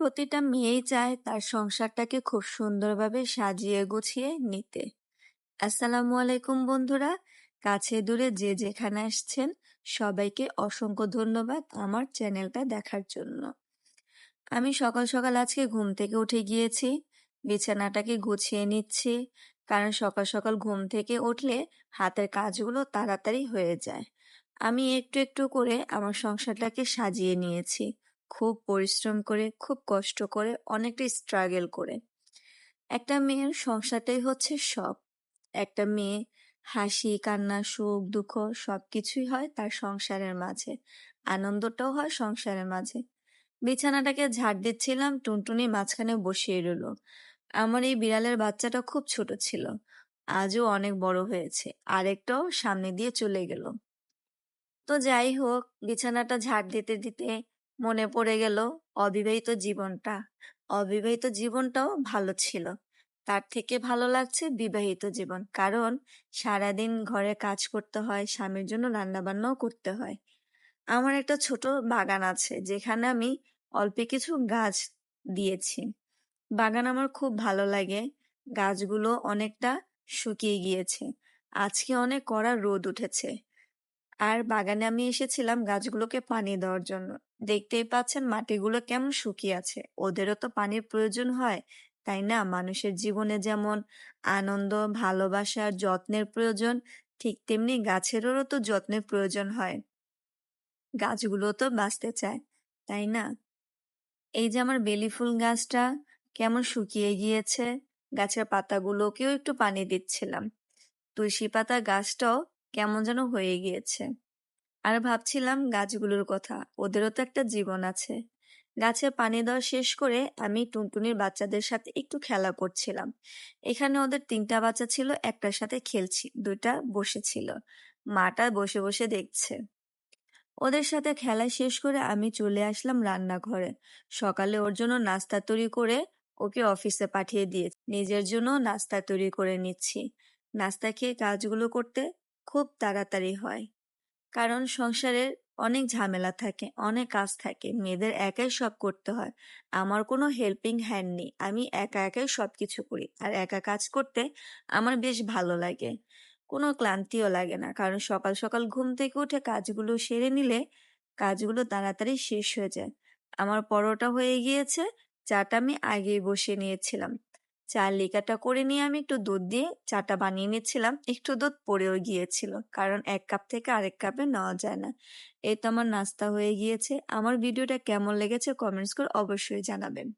প্রতিটা মেয়েই চায় তার সংসারটাকে খুব সুন্দরভাবে সাজিয়ে গুছিয়ে নিতে। আসসালামু আলাইকুম বন্ধুরা, কাছে দূরে যে যেখানে আসছেন, সবাইকে অসংখ্য ধন্যবাদ আমার চ্যানেলটা দেখার জন্য। আমি সকাল সকাল আজকে ঘুম থেকে উঠে গিয়েছি, বিছানাটাকে গুছিয়ে নিচ্ছি, কারণ সকাল সকাল ঘুম থেকে উঠলে হাতের কাজগুলো তাড়াতাড়ি হয়ে যায়। আমি একটু একটু করে আমার সংসারটাকে সাজিয়ে নিয়েছি। খুব পরিশ্রম করে, খুব কষ্ট করে, অনেকটা স্ট্রাগল করে। একটা মেয়ের সংসারটাই হচ্ছে সব একটা মেয়ে হাসি, কান্না, সুখ, দুঃখ সব কিছুই হয় তার সংসারের মাঝে। আনন্দটাও হয় সংসারের মাঝে। বিছানাটাকে ঝাড় দিচ্ছিলাম, টুনটুনি মাঝখানে বসিয়ে রইল। আমার এই বিড়ালের বাচ্চাটা খুব ছোট ছিল। আজও অনেক বড় হয়েছে। আরেকটাও সামনে দিয়ে চলে গেল। তো যাই হোক, বিছানাটা ঝাড় দিতে দিতে মনে পড়ে গেল অবিবাহিত জীবনটা। অবিবাহিত জীবনটাও ভালো ছিল। তার থেকে ভালো লাগছে বিবাহিত জীবন। কারণ সারাদিন ঘরে কাজ করতে হয়, স্বামীর জন্য রান্নাবান্নাও করতে হয়। আমার একটা ছোট বাগান আছে, যেখানে আমি অল্প কিছু গাছ দিয়েছি। বাগান আমার খুব ভালো লাগে। গাছগুলো অনেকটা শুকিয়ে গিয়েছে। আজকে অনেক কড়া রোদ উঠেছে। আর বাগানে আমি এসেছিলাম গাছগুলোকে পানি দেওয়ার জন্য। দেখতেই পাচ্ছেন মাটিগুলো কেমন শুকিয়ে আছে। ওদেরও তো পানির প্রয়োজন হয়, তাই না? মানুষের জীবনে যেমন আনন্দ, ভালোবাসা যত্নের প্রয়োজন, ঠিক তেমনি গাছেরও তো যত্নের প্রয়োজন হয়। গাছগুলো তো বাঁচতে চায়, তাই না? এই যে আমার বেলি ফুল গাছটা কেমন শুকিয়ে গিয়েছে, গাছের পাতাগুলোকেও একটু পানি দিচ্ছিলাম। তুলসী পাতা গাছটাও কেমন যেন হয়ে গিয়েছে। আর ভাবছিলাম গাছগুলোর কথা, ওদেরও তো একটা জীবন আছে। গাছে পানি দেওয়া শেষ করে আমি টুনটুনির বাচ্চাদের সাথে একটু খেলা করছিলাম। এখানে ওদের তিনটা বাচ্চা ছিল, একটার সাথে খেলছি, দুইটা বসেছিল। মাটা বসে বসে দেখছে। ওদের সাথে খেলা শেষ করে আমি চলে আসলাম রান্নাঘরে। সকালে ওর জন্য নাস্তা তৈরি করে ওকে অফিসে পাঠিয়ে দিয়ে নিজের জন্য নাস্তা তৈরি করে নিচ্ছি। নাস্তা খেয়ে কাজগুলো করতে খুব তাড়াতাড়ি হয়। কারণ সংসারের অনেক ঝামেলা থাকে, অনেক কাজ থাকে, মেয়েদের একাই সব করতে হয়। আমার কোনো হেল্পিং হ্যান্ড নেই, আমি একা একাই সব কিছু করি। আর একা কাজ করতে আমার বেশ ভালো লাগে। কোনো ক্লান্তিও লাগে না, কারণ সকাল সকাল ঘুম থেকে উঠে কাজগুলো সেরে নিলে কাজগুলো তাড়াতাড়ি শেষ হয়ে যায়। আমার পরোটা হয়ে গিয়েছে, চাটা আমি আগেই বসিয়ে নিয়েছিলাম। চার লিকাটা করে নিয়ে আমি একটু দুধ দিয়ে চাটা বানিয়ে নিচ্ছিলাম। একটু দুধ পড়েও গিয়েছিল, কারণ এক কাপ থেকে আরেক কাপে নেওয়া যায় না। এই তো আমার নাস্তা হয়ে গিয়েছে। আমার ভিডিওটা কেমন লেগেছে কমেন্টস করে অবশ্যই জানাবেন।